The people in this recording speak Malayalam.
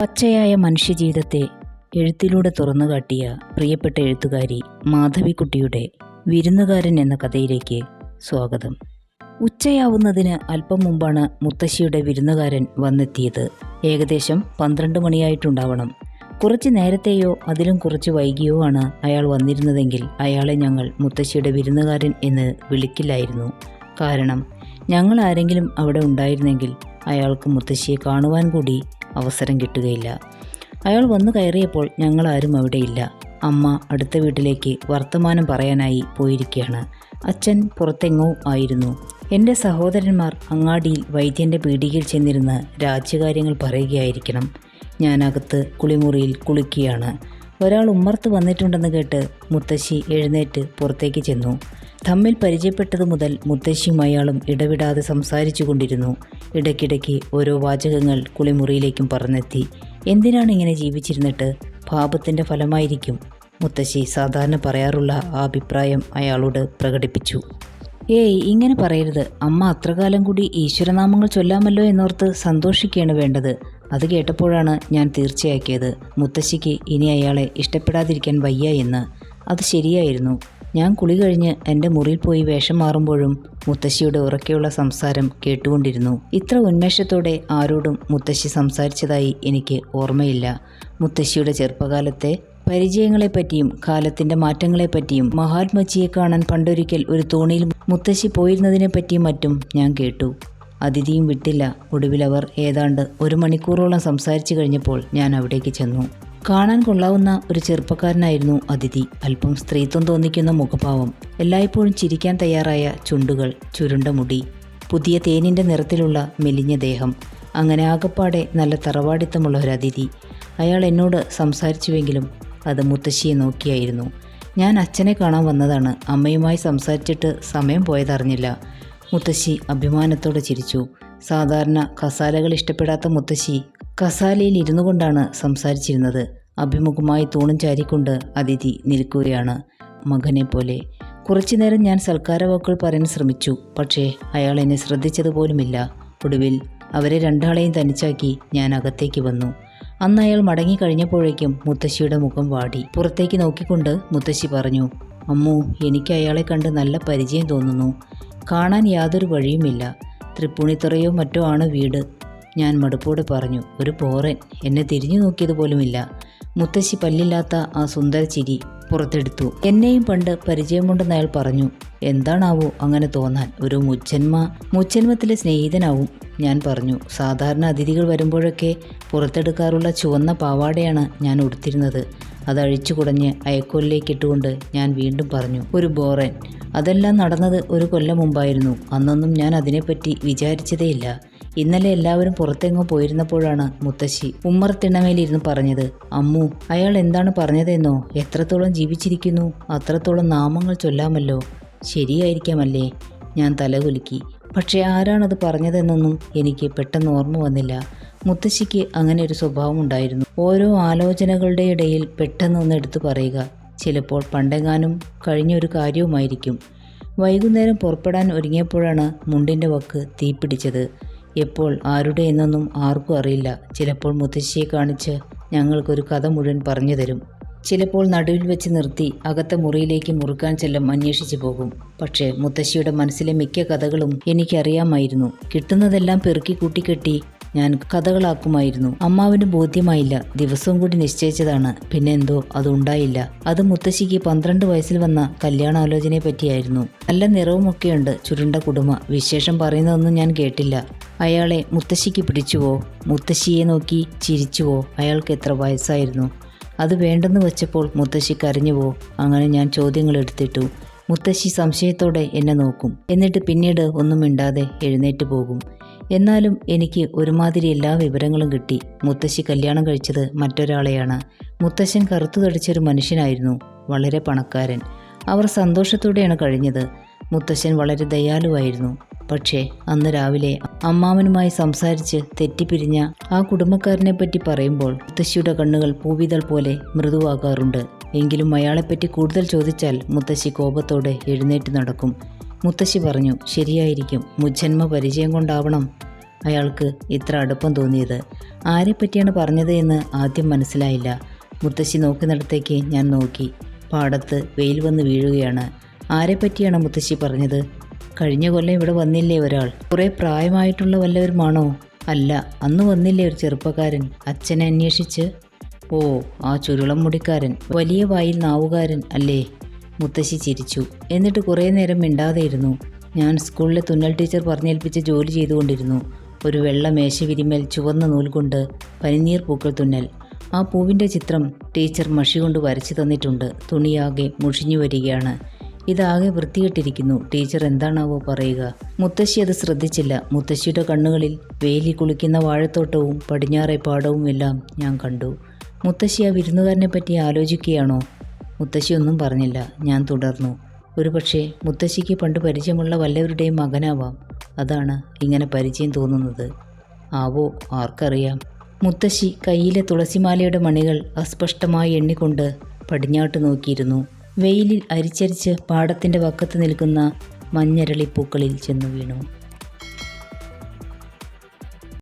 പച്ചയായ മനുഷ്യജീവിതത്തെ എഴുത്തിലൂടെ തുറന്നു കാട്ടിയ പ്രിയപ്പെട്ട എഴുത്തുകാരി മാധവിക്കുട്ടിയുടെ വിരുന്നുകാരൻ എന്ന കഥയിലേക്ക് സ്വാഗതം. ഉച്ചയാവുന്നതിന് അല്പം മുമ്പാണ് മുത്തശ്ശിയുടെ വിരുന്നുകാരൻ വന്നെത്തിയത്. ഏകദേശം പന്ത്രണ്ട് മണിയായിട്ടുണ്ടാവണം. കുറച്ച് നേരത്തെയോ അതിലും കുറച്ച് വൈകിയോ ആണ് അയാൾ വന്നിരുന്നതെങ്കിൽ അയാളെ ഞങ്ങൾ മുത്തശ്ശിയുടെ വിരുന്നുകാരൻ എന്ന് വിളിക്കില്ലായിരുന്നു. കാരണം ഞങ്ങൾ ആരെങ്കിലും അവിടെ ഉണ്ടായിരുന്നെങ്കിൽ അയാൾക്ക് മുത്തശ്ശിയെ കാണുവാൻ കൂടി അവസരം കിട്ടുകയില്ല. അയാൾ വന്നു കയറിയപ്പോൾ ഞങ്ങളാരും അവിടെയില്ല. അമ്മ അടുത്ത വീട്ടിലേക്ക് വർത്തമാനം പറയാനായി പോയിരിക്കുകയാണ് അച്ഛൻ പുറത്തെങ്ങോ ആയിരുന്നു. എന്റെ സഹോദരന്മാർ അങ്ങാടിയിൽ വൈദ്യന്റെ പീടികയിൽ ചെന്നിരുന്ന് രാജ്യകാര്യങ്ങൾ പറയുകയായിരിക്കണം. ഞാനകത്ത് കുളിമുറിയിൽ കുളിക്കുകയാണ്. ഒരാൾ ഉമ്മർത്ത് വന്നിട്ടുണ്ടെന്ന് കേട്ട് മുത്തശ്ശി എഴുന്നേറ്റ് പുറത്തേക്ക് ചെന്നു. തമ്മിൽ പരിചയപ്പെട്ടതു മുതൽ മുത്തശ്ശിയും അയാളും ഇടവിടാതെ സംസാരിച്ചു കൊണ്ടിരുന്നു. ഇടയ്ക്കിടയ്ക്ക് ഓരോ വാചകങ്ങൾ കുളിമുറിയിലേക്കും പറഞ്ഞെത്തി എന്തിനാണ് ഇങ്ങനെ ജീവിച്ചിരുന്നിട്ട്? പാപത്തിന്റെ ഫലമായിരിക്കും. മുത്തശ്ശി സാധാരണ പറയാറുള്ള ആ അഭിപ്രായം അയാളോട് പ്രകടിപ്പിച്ചു. ഏയ് ഇങ്ങനെ പറയരുത്. അമ്മ അത്രകാലം കൂടി ഈശ്വരനാമങ്ങൾ ചൊല്ലാമല്ലോ എന്നോർത്ത് സന്തോഷിക്കുകയാണ് വേണ്ടത്. അത് കേട്ടപ്പോഴാണ് ഞാൻ തീർച്ചയാക്കിയത്. മുത്തശ്ശിക്ക് ഇനി അയാളെ ഇഷ്ടപ്പെടാതിരിക്കാൻ വയ്യ എന്ന്. അത് ശരിയായിരുന്നു. ഞാൻ കുളി കഴിഞ്ഞ് എന്റെ മുറിയിൽ പോയി വേഷം മാറുമ്പോഴും മുത്തശ്ശിയുടെ ഉറക്കെയുള്ള സംസാരം കേട്ടുകൊണ്ടിരുന്നു. ഇത്ര ഉന്മേഷത്തോടെ ആരോടും മുത്തശ്ശി സംസാരിച്ചതായി എനിക്ക് ഓർമ്മയില്ല. മുത്തശ്ശിയുടെ ചെറുപ്പകാലത്തെ പരിചയങ്ങളെപ്പറ്റിയും കാലത്തിന്റെ മാറ്റങ്ങളെപ്പറ്റിയും മഹാത്മജിയെ കാണാൻ പണ്ടൊരിക്കൽ ഒരു തോണിയിൽ മുത്തശ്ശി പോയിരുന്നതിനെപ്പറ്റിയും മറ്റും ഞാൻ കേട്ടു. അതിഥിയും വിട്ടില്ല. ഒടുവിൽ അവർ ഏതാണ്ട് ഒരു മണിക്കൂറോളം സംസാരിച്ചു കഴിഞ്ഞപ്പോൾ ഞാൻ അവിടേക്ക് ചെന്നു. കാണാൻ കൊള്ളാവുന്ന ഒരു ചെറുപ്പക്കാരനായിരുന്നു അതിഥി. അല്പം സ്ത്രീത്വം തോന്നിക്കുന്ന മുഖഭാവം എല്ലായ്പ്പോഴും ചിരിക്കാൻ തയ്യാറായ ചുണ്ടുകൾ ചുരുണ്ട മുടി പുതിയ തേനിന്റെ നിറത്തിലുള്ള മെലിഞ്ഞ ദേഹം അങ്ങനെ ആകപ്പാടെ നല്ല തറവാടിത്തമുള്ള ഒരു അതിഥി. അയാൾ എന്നോട് സംസാരിച്ചുവെങ്കിലും അത് മുത്തശ്ശിയെ നോക്കിയായിരുന്നു. ഞാൻ അച്ഛനെ കാണാൻ വന്നതാണ്. അമ്മയുമായി സംസാരിച്ചിട്ട് സമയം പോയതറിഞ്ഞില്ല. മുത്തശ്ശി അഭിമാനത്തോടെ ചിരിച്ചു. സാധാരണ കസാലകൾ ഇഷ്ടപ്പെടാത്ത മുത്തശ്ശി കസാലയിൽ ഇരുന്നു കൊണ്ടാണ് സംസാരിച്ചിരുന്നത്. അഭിമുഖമായി തൂണും ചാരിക്കൊണ്ട് അതിഥി നിൽക്കുകയാണ് മകനെ പോലെ. കുറച്ചു നേരം ഞാൻ സൽക്കാര വാക്കുകൾ പറയാൻ ശ്രമിച്ചു. പക്ഷേ അയാൾ എന്നെ ശ്രദ്ധിച്ചതുപോലുമില്ല. ഒടുവിൽ അവരെ രണ്ടാളെയും തനിച്ചാക്കി ഞാൻ അകത്തേക്ക് വന്നു. അന്ന് അയാൾ മടങ്ങി കഴിഞ്ഞപ്പോഴേക്കും മുത്തശ്ശിയുടെ മുഖം വാടി. പുറത്തേക്ക് നോക്കിക്കൊണ്ട് മുത്തശ്ശി പറഞ്ഞു അമ്മു എനിക്ക് അയാളെ കണ്ട് നല്ല പരിചയം തോന്നുന്നു. കാണാൻ യാതൊരു വഴിയുമില്ല. തൃപ്പൂണിത്തുറയോ മറ്റോ ആണ് വീട്. ഞാൻ മടുപ്പോടെ പറഞ്ഞു ഒരു പോറൻ എന്നെ തിരിഞ്ഞു നോക്കിയത് പോലുമില്ല. മുത്തശ്ശി പല്ലില്ലാത്ത ആ സുന്ദര ചിരി പുറത്തെടുത്തു. എന്നെയും പണ്ട് പരിചയമുണ്ടെന്ന് അയാൾ പറഞ്ഞു എന്താണാവോ അങ്ങനെ തോന്നാൻ ഒരു മുച്ഛന്മ മുച്ഛന്മത്തിലെ സ്നേഹിതനാവും. ഞാൻ പറഞ്ഞു സാധാരണ അതിഥികൾ വരുമ്പോഴൊക്കെ പുറത്തെടുക്കാറുള്ള ചുവന്ന പാവാടയാണ് ഞാൻ ഉടുത്തിരുന്നത്. അത് അഴിച്ചു കുടഞ്ഞ് അയക്കോലിലേക്ക് ഇട്ടുകൊണ്ട് ഞാൻ വീണ്ടും പറഞ്ഞു ഒരു ബോറൻ. അതെല്ലാം നടന്നത് ഒരു കൊല്ലം മുമ്പായിരുന്നു. അന്നൊന്നും ഞാൻ അതിനെപ്പറ്റി വിചാരിച്ചതേയില്ല. ഇന്നലെ എല്ലാവരും പുറത്തെങ്ങോ പോയിരുന്നപ്പോഴാണ് മുത്തശ്ശി ഉമ്മറത്തിണ്ണമേലിരുന്ന് പറഞ്ഞത് അമ്മു അയാൾ എന്താണ് പറഞ്ഞതെന്നോ? എത്രത്തോളം ജീവിച്ചിരിക്കുന്നു? അത്രത്തോളം നാമങ്ങൾ ചൊല്ലാമല്ലോ? ശരിയായിരിക്കാമല്ലേ? ഞാൻ തലകുലുക്കി പക്ഷേ ആരാണത് പറഞ്ഞതെന്നൊന്നും എനിക്ക് പെട്ടെന്ന് ഓർമ്മ വന്നില്ല. മുത്തശ്ശിക്ക് അങ്ങനെ ഒരു സ്വഭാവം ഉണ്ടായിരുന്നു. ഓരോ ആലോചനകളുടെ ഇടയിൽ പെട്ടെന്നൊന്ന് എടുത്തു പറയുക. ചിലപ്പോൾ പണ്ടെങ്ങാനും കഴിഞ്ഞൊരു കാര്യവുമായിരിക്കും. വൈകുന്നേരം പുറപ്പെടാൻ ഒരുങ്ങിയപ്പോഴാണ് മുണ്ടിന്റെ വക്ക് തീപിടിച്ചത്. എപ്പോൾ ആരുടെ എന്നൊന്നും ആർക്കും അറിയില്ല. ചിലപ്പോൾ മുത്തശ്ശിയെ കാണിച്ച് ഞങ്ങൾക്കൊരു കഥ മുഴുവൻ പറഞ്ഞു തരും. ചിലപ്പോൾ നടുവിൽ വെച്ച് നിർത്തി അകത്തെ മുറിയിലേക്ക് മുറുക്കാൻ ചെല്ലും അന്വേഷിച്ചു പോകും. പക്ഷേ മുത്തശ്ശിയുടെ മനസ്സിലെ മിക്ക കഥകളും എനിക്കറിയാമായിരുന്നു. കിട്ടുന്നതെല്ലാം പെറുക്കി കൂട്ടിക്കെട്ടി ഞാൻ കഥകളാക്കുമായിരുന്നു. അമ്മാവിന് ബോധ്യമായില്ല. ദിവസവും കൂടി നിശ്ചയിച്ചതാണ്. പിന്നെ എന്തോ? അതുണ്ടായില്ല അത് മുത്തശ്ശിക്ക് പന്ത്രണ്ട് വയസ്സിൽ വന്ന കല്യാണാലോചനയെ പറ്റിയായിരുന്നു. നല്ല നിറവുമൊക്കെയുണ്ട് ചുരുണ്ട കുടുംബ വിശേഷം പറയുന്നതൊന്നും ഞാൻ കേട്ടില്ല. അയാളെ മുത്തശ്ശിക്ക് പിടിച്ചുവോ? മുത്തശ്ശിയെ നോക്കി ചിരിച്ചുവോ? അയാൾക്ക് എത്ര വയസ്സായിരുന്നു? അത് വേണ്ടെന്ന് വെച്ചപ്പോൾ മുത്തശ്ശി കരഞ്ഞുവോ? അങ്ങനെ ഞാൻ ചോദ്യങ്ങൾ എടുത്തിട്ടു. മുത്തശ്ശി സംശയത്തോടെ എന്നെ നോക്കും. എന്നിട്ട് പിന്നീട് ഒന്നും മിണ്ടാതെ എഴുന്നേറ്റ് പോകും. എന്നാലും എനിക്ക് ഒരുമാതിരി എല്ലാ വിവരങ്ങളും കിട്ടി. മുത്തശ്ശി കല്യാണം കഴിച്ചത് മറ്റൊരാളെയാണ്. മുത്തശ്ശൻ കറുത്തു തടിച്ചൊരു മനുഷ്യനായിരുന്നു. വളരെ പണക്കാരൻ. അവർ സന്തോഷത്തോടെയാണ് കഴിഞ്ഞത്. മുത്തശ്ശൻ വളരെ ദയാലുവായിരുന്നു. പക്ഷേ അന്ന് രാവിലെ അമ്മാവനുമായി സംസാരിച്ച് തെറ്റിപ്പിരിഞ്ഞ ആ കുടുംബക്കാരനെ പറ്റി പറയുമ്പോൾ മുത്തശ്ശിയുടെ കണ്ണുകൾ പൂവിതൾ പോലെ മൃദുവാകാറുണ്ട്. എങ്കിലും അയാളെപ്പറ്റി കൂടുതൽ ചോദിച്ചാൽ മുത്തശ്ശി കോപത്തോടെ എഴുന്നേറ്റ് നടക്കും. മുത്തശ്ശി പറഞ്ഞു ശരിയായിരിക്കും. മുജ്ജന്മ പരിചയം കൊണ്ടാവണം അയാൾക്ക് ഇത്ര അടുപ്പം തോന്നിയത്. ആരെപ്പറ്റിയാണ് പറഞ്ഞത് എന്ന് ആദ്യം മനസ്സിലായില്ല. മുത്തശ്ശി നോക്കുന്നിടത്തേക്ക് ഞാൻ നോക്കി. പാടത്ത് വെയിൽ വന്ന് വീഴുകയാണ്. ആരെപ്പറ്റിയാണ് മുത്തശ്ശി പറഞ്ഞത്? കഴിഞ്ഞ കൊല്ലം ഇവിടെ വന്നില്ലേ ഒരാൾ? കുറേ പ്രായമായിട്ടുള്ള വല്ലവരുമാണോ? അല്ല അന്ന് വന്നില്ലേ ഒരു ചെറുപ്പക്കാരൻ. അച്ഛനെ അന്വേഷിച്ച്. ഓ ആ ചുരുളം മുടിക്കാരൻ. വലിയ വായിൽ നാവുകാരൻ അല്ലേ? മുത്തശ്ശി ചിരിച്ചു. എന്നിട്ട് കുറേ നേരം മിണ്ടാതെ ഇരുന്നു ഞാൻ സ്കൂളിലെ തുന്നൽ ടീച്ചർ പറഞ്ഞേൽപ്പിച്ച് ജോലി ചെയ്തുകൊണ്ടിരുന്നു. ഒരു വെള്ള മേശ വിരിമേൽ ചുവന്ന നൂൽ കൊണ്ട് പനിനീർ പൂക്കൾ തുന്നൽ. ആ പൂവിന്റെ ചിത്രം ടീച്ചർ മഷി കൊണ്ട് വരച്ചു തന്നിട്ടുണ്ട്. തുണിയാകെ മുഷിഞ്ഞു വരികയാണ്. ഇതാകെ വൃത്തികെട്ടിരിക്കുന്നു. ടീച്ചർ എന്താണാവോ പറയുക. മുത്തശ്ശി അത് ശ്രദ്ധിച്ചില്ല. മുത്തശ്ശിയുടെ കണ്ണുകളിൽ വേലി കുളിക്കുന്ന വാഴത്തോട്ടവും പടിഞ്ഞാറെ പാടവും എല്ലാം ഞാൻ കണ്ടു. മുത്തശ്ശി ആ വിരുന്നുകാരനെ പറ്റി ആലോചിക്കുകയാണോ? മുത്തശ്ശി ഒന്നും പറഞ്ഞില്ല. ഞാൻ തുടർന്നു. ഒരുപക്ഷെ മുത്തശ്ശിക്ക് പണ്ട് പരിചയമുള്ള വല്ലവരുടെയും മകനാവാം. അതാണ് ഇങ്ങനെ പരിചയം തോന്നുന്നത്. ആവോ ആർക്കറിയാം. മുത്തശ്ശി കയ്യിലെ തുളസിമാലയുടെ മണികൾ അസ്പഷ്ടമായി എണ്ണിക്കൊണ്ട് പടിഞ്ഞാട്ട് നോക്കിയിരുന്നു. വെയിലിൽ അരിച്ചരിച്ച് പാടത്തിന്റെ വക്കത്ത് നിൽക്കുന്ന മഞ്ഞരളിപ്പൂക്കളിൽ ചെന്നു വീണു.